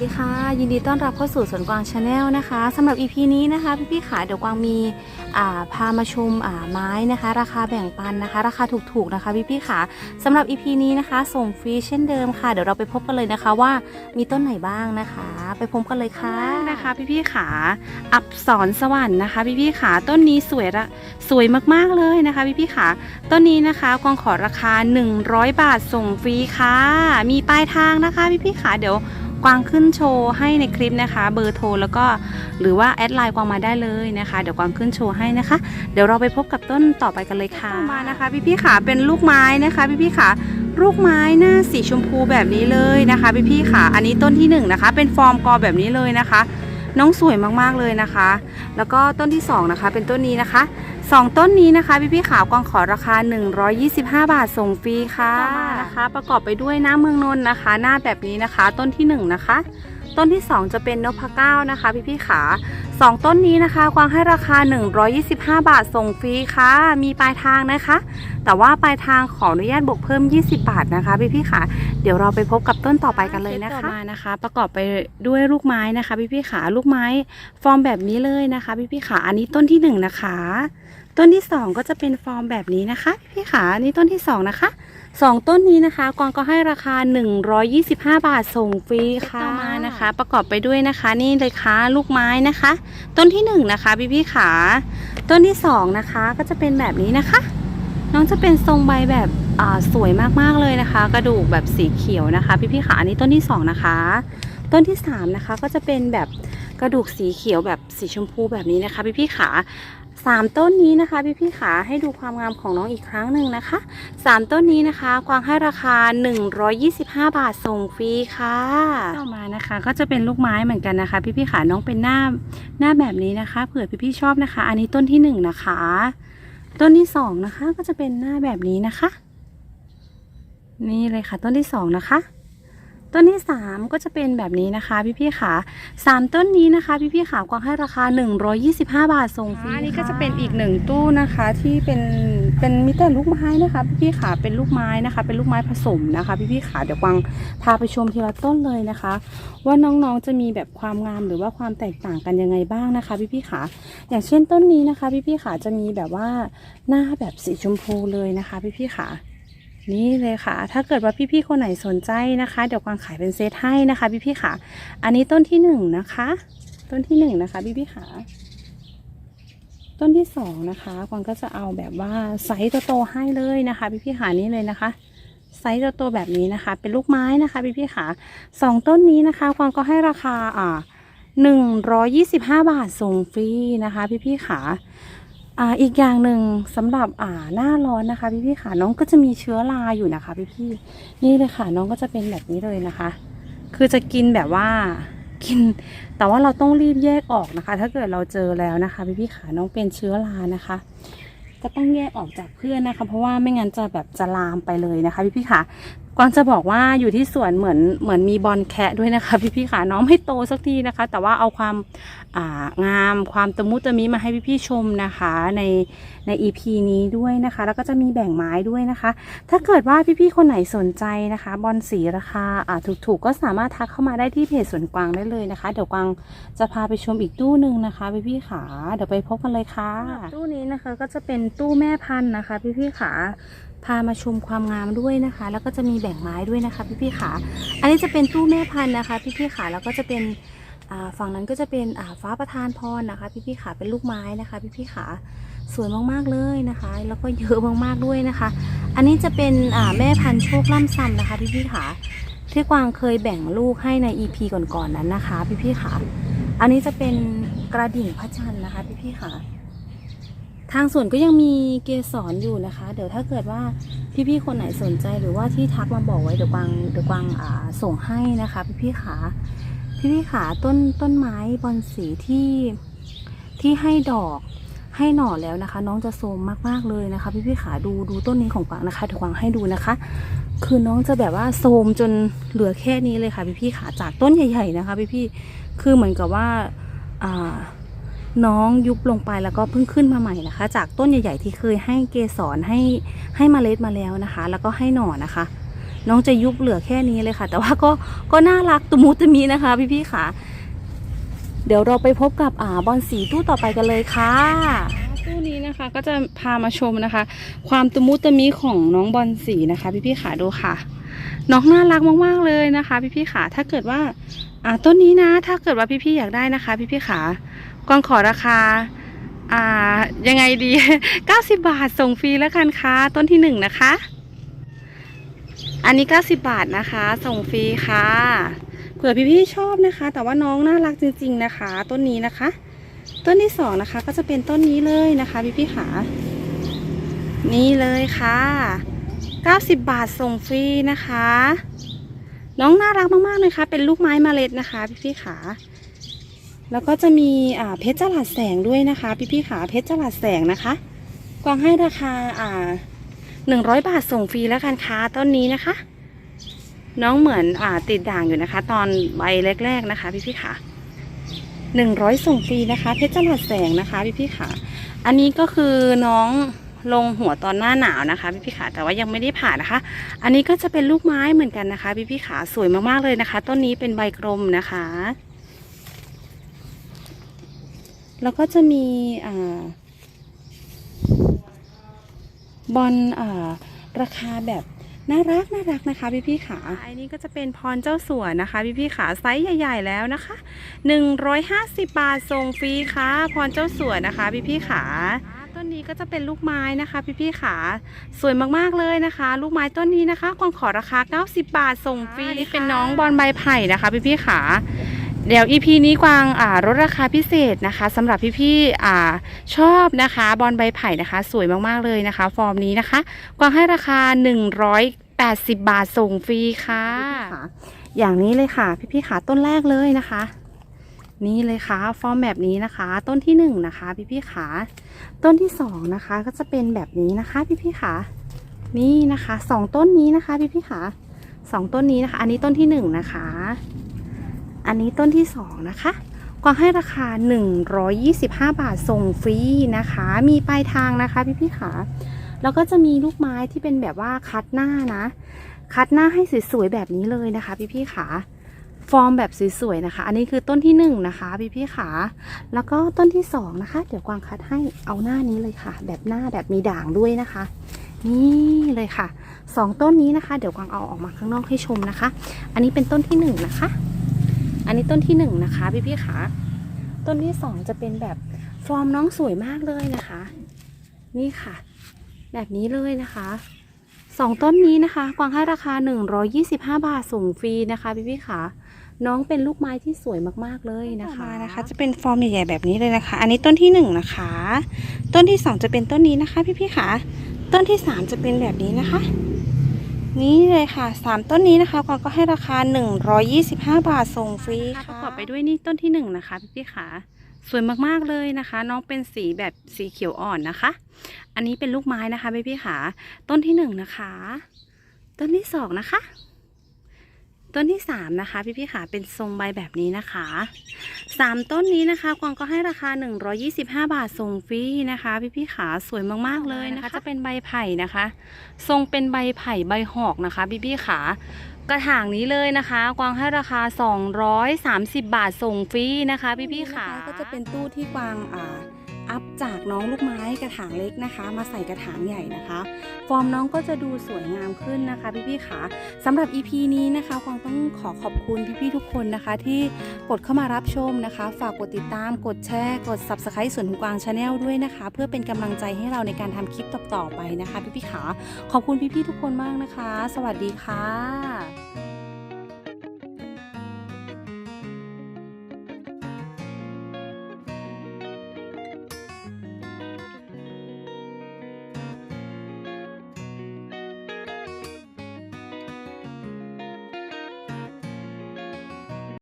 สวัสดีค่ะ ยินดีต้อนรับเข้าสู่สวนกวางชาแนลนะคะสำหรับ EP นี้นะคะพี่ๆขาเดี๋ยวกวางมีาพามาชมไม้นะคะ ราคาแบ่งปันนะคะ ราคาถูกๆนะคะพี่ๆขาสำหรับ EP นี้นะคะ ส่งฟรีเช่นเดิมค่ะ เดี๋ยวเราไปพบกันเลยนะคะว่ามีต้นไหนบ้างนะคะ ไปพบกันเลยค่ะนะคะพี่ๆขาอับสรสวรรค์นะคะพี่ๆขาต้นนี้สวยละสวยมากๆเลยนะคะพี่ๆขาต้นนี้นะคะกวางขอราคา 100 บาทส่งฟรีค่ะ มีปลายทางนะคะพี่ๆขาเดี๋ยว กวางขึ้นโชว์ให้ในคลิปนะคะ เบอร์โทรแล้วก็หรือว่าแอดไลน์กวางมาได้เลยนะคะ เดี๋ยวกวางขึ้นโชว์ให้นะคะ เดี๋ยวเราไปพบกับต้นต่อไปกันเลยค่ะมานะคะ พี่พี่ขาเป็นลูกไม้นะคะ พี่พี่ขาลูกไม้หน้าสีชมพูแบบนี้เลยนะคะ พี่พี่ขาอันนี้ต้นที่หนึ่งนะคะ เป็นฟอร์มกอแบบนี้เลยนะคะ น้องสวยมากๆเลยนะคะ แล้วก็ต้นที่สองนะคะ เป็นต้นนี้นะคะสองต้นนี้นะคะพี่พี่ขาวกวางขอราคา 125 บาทส่งฟรีค่ะนะคะ ประกอบไปด้วยหน้าเมืองนนท์นะคะ หน้าแบบนี้นะคะ ต้นที่หนึ่งนะคะ ต้นที่ 2 จะเป็นนพเก้านะคะ พี่พี่ขา สองต้นนี้นะคะกวางให้ราคา 125 บาทส่งฟรีค่ะ มีปลายทางนะคะ แต่ว่าปลายทางขออนุญาตบวกเพิ่ม 20 บาทนะคะพี่พี่ๆขาเดี๋ยวเราไปพบกับต้นต่อไปกันเลยนะคะต่อมานะคะ ประกอบไปด้วยลูกไม้นะคะ พี่พี่ๆขาลูกไม้ฟอร์มแบบนี้เลยนะคะ พี่พี่ๆขาอันนี้ต้นที่หนึ่งนะคะ ต้นที่สองก็จะเป็นฟอร์มแบบนี้นะคะ พี่พี่ๆขาอันนี้ต้นที่สองนะคะ สองต้นนี้นะคะกวางก็ให้ราคา 125 บาทส่งฟรีค่ะต่อมานะคะ ประกอบไปด้วยนะคะนี่เลยค่ะลูกไม้นะคะ ต้นที่หนึ่งนะคะพี่พี่ขาต้นที่สองนะคะก็จะเป็นแบบนี้นะคะ น้องจะเป็นทรงใบแบบอ่าสวยมากๆเลยนะคะ กระดูกแบบสีเขียวนะคะ พี่พี่ขาอันนี้ต้นที่สองนะคะต้นที่สามนะคะก็จะเป็นแบบกระดูกสีเขียวแบบสีชมพูแบบนี้นะคะ พี่พี่ขา สามต้นนี้นะคะพี่พี่ขาให้ดูความงามของน้องอีกครั้งหนึ่งนะคะสามต้นนี้นะคะกวางให้ราคา 125 บาทส่งฟรีค่ะต่อมานะคะ ก็จะเป็นลูกไม้เหมือนกันนะคะ พี่พี่ขาน้องเป็นหน้าหน้าแบบนี้นะคะเผื่อพี่พี่ชอบนะคะ อันนี้ต้นที่หนึ่งนะคะ ต้นที่สองนะคะก็จะเป็นหน้าแบบนี้นะคะ นี่เลยค่ะต้นที่สองนะคะ ต้นที่สามก็จะเป็นแบบนี้นะคะพี่พี่ขาสามต้นนี้นะคะพี่พี่ขากวางให้ราคา 125 บาทส่งฟรีอันนี้ก็จะเป็นอีกหนึ่งตู้นะคะที่เป็นเป็นมิแต่ลูกไม้นะคะพี่พี่ขาเป็นลูกไม้นะคะ เป็นลูกไม้ผสมนะคะ พี่พี่ขาเดี๋ยวกวางพาไปชมทีละต้นเลยนะคะ ว่าน้องๆจะมีแบบความงามหรือว่าความแตกต่างกันยังไงบ้างนะคะ พี่พี่ขาอย่างเช่นต้นนี้นะคะ พี่พี่ขาจะมีแบบว่าหน้าแบบสีชมพูเลยนะคะ พี่พี่ขา นี่เลยค่ะ ถ้าเกิดว่าพี่ๆคนไหนสนใจนะคะ เดี๋ยวกวางขายเป็นเซตให้นะคะ พี่ๆค่ะ อันนี้ต้นที่หนึ่งนะคะ ต้นที่หนึ่งนะคะพี่ๆค่ะ ต้นที่สองนะคะกวางก็จะเอาแบบว่าไซส์โตๆให้เลยนะคะ พี่ๆค่ะนี่เลยนะคะไซส์โตๆแบบนี้นะคะ เป็นลูกไม้นะคะพี่ๆค่ะสองต้นนี้นะคะกวางก็ให้ราคาอ่าหนึ่งร้อยยี่สิบห้าบาทส่งฟรีนะคะ พี่ๆค่ะ อ่าอีกอย่างหนึ่งสำหรับอ่าหน้าร้อนนะคะ พี่พี่ค่ะน้องก็จะมีเชื้อราอยู่นะคะ พี่พี่นี่เลยค่ะ น้องก็จะเป็นแบบนี้เลยนะคะ คือจะกินแบบว่ากิน แต่ว่าเราต้องรีบแยกออกนะคะ ถ้าเกิดเราเจอแล้วนะคะ พี่พี่ค่ะน้องเป็นเชื้อรานะคะ ก็ต้องแยกออกจากเพื่อนนะคะ เพราะว่าไม่งั้นจะแบบจะลามไปเลยนะคะ พี่พี่ค่ะกวางจะบอกว่าอยู่ที่สวนเหมือนเหมือนมีบอลแคะด้วยนะคะ พี่พี่ค่ะน้องไม่โตสักทีนะคะ แต่ว่าเอาความงามความตะมุตะมิมาให้พี่ๆชมนะคะในใน EP นี้ด้วยนะคะ แล้วก็จะมีแบ่งไม้ด้วยนะคะ ถ้าเกิดว่าพี่ๆคนไหนสนใจนะคะบอลสีราคาถูกๆ ก็สามารถทักเข้ามาได้ที่เพจสวนกวางได้เลยนะคะ เดี๋ยวกวางจะพาไปชมอีกตู้หนึ่งนะคะพี่ๆขาเดี๋ยวไปพบกันเลยค่ะตู้นี้นะคะก็จะเป็นตู้แม่พันธุ์นะคะ พี่ๆขาพามาชมความงามด้วยนะคะ แล้วก็จะมีแบ่งไม้ด้วยนะคะ พี่ๆขาอันนี้จะเป็นตู้แม่พันธุ์นะคะ พี่ๆขาแล้วก็จะเป็น ฝั่งนั้นก็จะเป็นฟ้าประธานพรนะคะพี่พี่ๆขาเป็นลูกไม้นะคะพี่พี่ๆขาสวยมากๆเลยนะคะ แล้วก็เยอะมากๆด้วยนะคะ อันนี้จะเป็นแม่พันธุ์โชคล่ำซำนะคะพี่พี่ๆขาที่กวางเคยแบ่งลูกให้ใน EP ก่อนๆนั้นนะคะพี่พี่ๆขาอันนี้จะเป็นกระดิ่งพระจันทร์นะคะ พี่พี่ๆขาทางสวนก็ยังมีเกสรอยู่นะคะ เดี๋ยวถ้าเกิดว่าพี่ๆคนไหนสนใจหรือว่าที่ทักมาบอกไว้เดี๋ยวกวางเดี๋ยวกวางส่งให้นะคะ พี่พี่ๆขา พี่พี่ขาต้นต้นไม้บอนสีที่ที่ให้ดอกให้หน่อแล้วนะคะ น้องจะโทรมมากๆเลยนะคะ พี่พี่ขาดูดูต้นนี้ของกวางนะคะเดี๋ยวกวางให้ดูนะคะ คือน้องจะแบบว่าโทรมจนเหลือแค่นี้เลยค่ะ พี่พี่ขาจากต้นใหญ่ ๆนะคะ พี่พี่คือเหมือนกับว่าอ่าน้องยุบลงไปแล้วก็เพิ่งขึ้นมาใหม่นะคะ จากต้นใหญ่ ๆ ที่เคยให้เกสรให้ให้เมล็ดมาแล้วนะคะ แล้วก็ให้หน่อนะคะ น้องจะยุบเหลือแค่นี้เลยค่ะ แต่ว่าก็ก็น่ารักตุมูตมีนะคะ พี่ๆค่ะ เดี๋ยวเราไปพบกับอ่าบอลสีตู้ต่อไปกันเลยค่ะตู้นี้นะคะก็จะพามาชมนะคะ ความตุมุตมิของน้องบอลสีนะคะ พี่ๆค่ะดูค่ะ น้องน่ารักมากๆเลยนะคะ พี่ๆค่ะ ถ้าเกิดว่าอ่าต้นนี้นะ ถ้าเกิดว่าพี่ๆอยากได้นะคะ พี่ๆค่ะกวางขอราคาอ่ายังไงดี 90 บาทส่งฟรีแล้วกันค่ะต้นที่หนึ่งนะคะ อันนี้ 90 บาทนะคะ ส่งฟรีค่ะ เผื่อพี่ๆชอบนะคะ แต่ว่าน้องน่ารักจริง ๆนะคะ ต้นนี้นะคะ ต้นที่สองนะคะ ก็จะเป็นต้นนี้เลยนะคะพี่ๆค่ะ นี่เลยค่ะ 90 บาทส่งฟรีนะคะ น้องน่ารักมากๆเลยค่ะเป็นลูกไม้มเมล็ดนะคะพี่ๆค่ะแล้วก็จะมีอ่าเพชรจลัดแสงด้วยนะคะ พี่ๆค่ะเพชรจลัดแสงนะคะ กวางให้ราคาอ่า หนึ่งร้อยบาทส่งฟรีแล้วกันค่ะต้นนี้นะคะ น้องเหมือนอ่าติดด่างอยู่นะคะ ตอนใบแรก ๆนะคะ พี่ๆค่ะหนึ่งร้อยส่งฟรีนะคะเพชรจลัดแสงนะคะพี่ๆค่ะ อันนี้ก็คือน้องลงหัวตอนหน้าหนาวนะคะพี่ๆค่ะแต่ว่ายังไม่ได้ผ่านะคะ อันนี้ก็จะเป็นลูกไม้เหมือนกันนะคะพี่ๆค่ะสวยมากๆเลยนะคะ ต้นนี้เป็นใบกลมนะคะ แล้วก็จะมีอ่า บอลอ่าราคาแบบน่ารักน่ารักนะคะพี่พี่ๆขาอันนี้ก็จะเป็นพรเจ้าสัวนะคะพี่พี่ๆขาไซส์ใหญ่ ๆ แล้วนะคะ 150 บาทส่งฟรีค่ะพรเจ้าสัวนะคะพี่พี่ๆขาต้นนี้ก็จะเป็นลูกไม้นะคะพี่พี่ๆขาสวยมากๆเลยนะคะ ลูกไม้ต้นนี้นะคะกวางขอราคา 90 บาทส่งฟรีนี่เป็นน้องบอลใบไผ่นะคะพี่พี่ๆขา เดี๋ยว EP นี้กวางอ่าลดราคาพิเศษนะคะสำหรับพี่ๆอ่าชอบนะคะบอลใบไผ่นะคะ สวยมากๆเลยนะคะ ฟอร์มนี้นะคะ กวางให้ราคา 180 บาทส่งฟรีค่ะ อย่างนี้เลยค่ะ พี่ๆขาต้นแรกเลยนะคะ นี่เลยค่ะ ฟอร์มแบบนี้นะคะ ต้นที่หนึ่งนะคะ พี่ๆขาต้นที่สองนะคะก็จะเป็นแบบนี้นะคะ พี่ๆขานี่นะคะสองต้นนี้นะคะ พี่ๆขาสองต้นนี้นะคะ อันนี้ต้นที่หนึ่งนะคะ อันนี้ต้นที่สองนะคะกวางให้ราคา 125 บาทส่งฟรีนะคะ มีปลายทางนะคะพี่พี่ขาแล้วก็จะมีลูกไม้ที่เป็นแบบว่าคัดหน้านะ คัดหน้าให้สวยๆแบบนี้เลยนะคะ พี่พี่ขาฟอร์มแบบสวยๆนะคะ อันนี้คือต้นที่หนึ่งนะคะพี่พี่ขาแล้วก็ต้นที่สองนะคะ เดี๋ยวกวางคัดให้เอาหน้านี้เลยค่ะ แบบหน้าแบบมีด่างด้วยนะคะ นี่เลยค่ะสองต้นนี้นะคะ เดี๋ยวกวางเอาออกมาข้างนอกให้ชมนะคะ อันนี้เป็นต้นที่หนึ่งนะคะ อันนี้ต้นที่หนึ่งนะคะพี่พี่ๆขาต้นที่สองจะเป็นแบบฟอร์มน้องสวยมากเลยนะคะ นี่ค่ะ แบบนี้เลยนะคะสองต้นนี้นะคะ กวางให้ราคา 125 บาทส่งฟรีนะคะพี่พี่ๆขาน้องเป็นลูกไม้ที่สวยมากๆเลยนะคะนะคะ จะเป็นฟอร์มใหญ่ๆแบบนี้เลยนะคะ อันนี้ต้นที่หนึ่งนะคะ ต้นที่สองจะเป็นต้นนี้นะคะ พี่พี่ๆขาต้นที่สามจะเป็นแบบนี้นะคะ นี่เลยค่ะสามต้นนี้นะคะกวางก็ให้ราคา 125 บาทส่งฟรีค่ะประกอบไปด้วยนี่ต้นที่หนึ่งนะคะพี่พี่ขาสวยมากๆเลยนะคะ น้องเป็นสีแบบสีเขียวอ่อนนะคะ อันนี้เป็นลูกไม้นะคะพี่พี่ขาต้นที่หนึ่งนะคะ ต้นที่สองนะคะ ต้นที่สามนะคะพี่พี่ๆขาเป็นทรงใบแบบนี้นะคะสามต้นนี้นะคะกวางก็ให้ราคา 125 บาทส่งฟรีนะคะพี่พี่ๆขาสวยมากๆเลยนะคะ จะเป็นใบไผ่นะคะ ทรงเป็นใบไผ่ใบหอกนะคะพี่พี่ๆขากระถางนี้เลยนะคะ กวางให้ราคา 230 บาทส่งฟรีนะคะพี่พี่ๆขาก็จะเป็นตู้ที่กวางอ่า อัพจากน้องลูกไม้กระถางเล็กนะคะ มาใส่กระถางใหญ่นะคะ ฟอร์มน้องก็จะดูสวยงามขึ้นนะคะพี่พี่ๆขาสำหรับ EP นี้นะคะกวางต้องขอขอบคุณพี่ๆทุกคนนะคะ ที่กดเข้ามารับชมนะคะ ฝากกดติดตาม กดแชร์ กด Subscribe ส่วนกวางชาแนลด้วยนะคะ เพื่อเป็นกำลังใจให้เราในการทำคลิปต่อๆไปนะคะพี่พี่ๆขาขอบคุณพี่ๆทุกคนมากนะคะ สวัสดีค่ะ